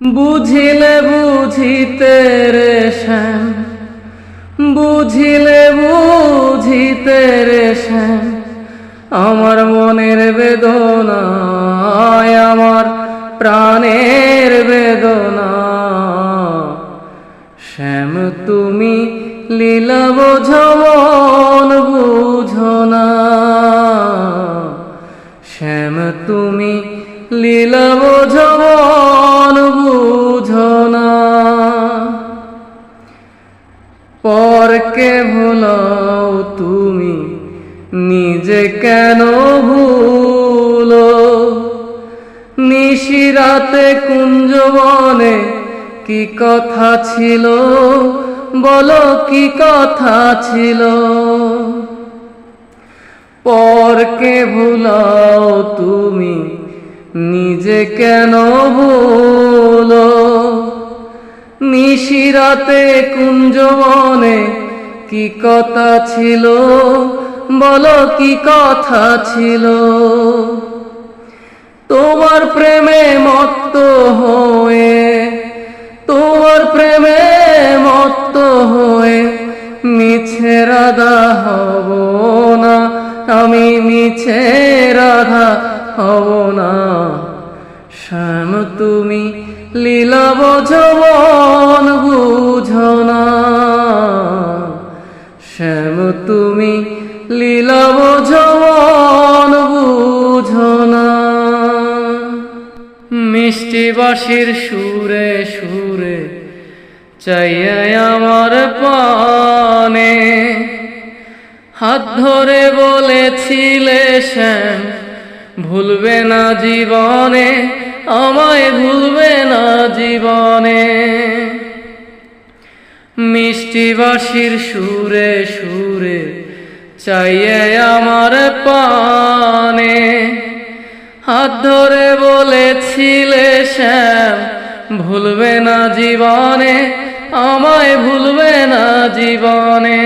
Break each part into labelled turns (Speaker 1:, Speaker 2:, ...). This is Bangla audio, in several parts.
Speaker 1: বুঝিলে বুঝিতে রে শ্যাম বুঝিলে বুঝিতে রে শ্যাম আমার মনের বেদনা আমার প্রাণের বেদনা। শ্যাম, তুমি লীলা বোঝো, মন বুঝো না। শ্যাম, তুমি লীলা বোঝো মন বুঝো না পরকে ভুলাও তুমি, নিজে কেন ভুলো? নিশিরাতে কুঞ্জবনে কি কথা ছিল? বলো কি কথা ছিল? পরকে ভুলাও তুমি নিজে কেন ভুল? নিশিরাতে কুঞ্জবনে কি কথা ছিল? বলো কি কথা ছিল? তোমার প্রেমে মত্ত হয়ে তুমি লীলা বোঝবন বুঝো না। শ্যাম তুমি লীলা বোঝবন বুঝো না। মিষ্টি বাসির সুরে সুরে চাইয়া আমার পানে। হাত ধরে বলেছিলে শ্যাম, ভুলবে না জীবনে আমায় ভুলবে না জীবনে। মিষ্টি বাসির সুরে সুরে চাইয়ে আমার পানে। হাত ধরে বলেছিলে শ্যাম, ভুলবে না জীবনে, আমায় ভুলবে না জীবনে।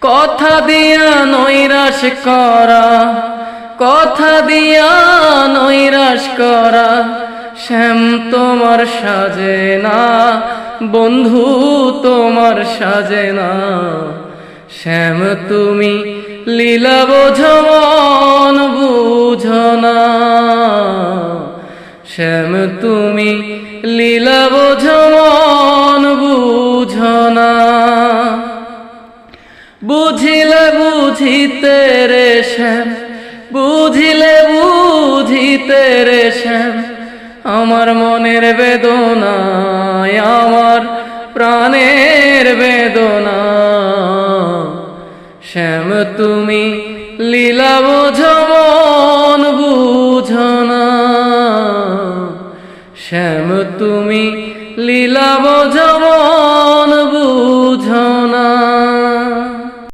Speaker 1: কথা দিয়া নৈরাশ করা কথা দিয়া নৈরাশ করা, শ্যাম তোমার সাজে না, বন্ধু তোমার সাজে না। শ্যাম তুমি লীলা বোঝো, মন বুঝো না। শ্যাম তুমি লীলা বোঝো, মন বুঝো না। বুঝিলে বুঝিতে রে শ্যাম বুঝিলে বুঝিতে রে আমার মনের বেদনা আমার প্রাণের বেদনা শ্যাম, তুমি লীলা বোঝো, মন বুঝো না। শ্যাম, তুমি লীলা বোঝো, মন বুঝো না।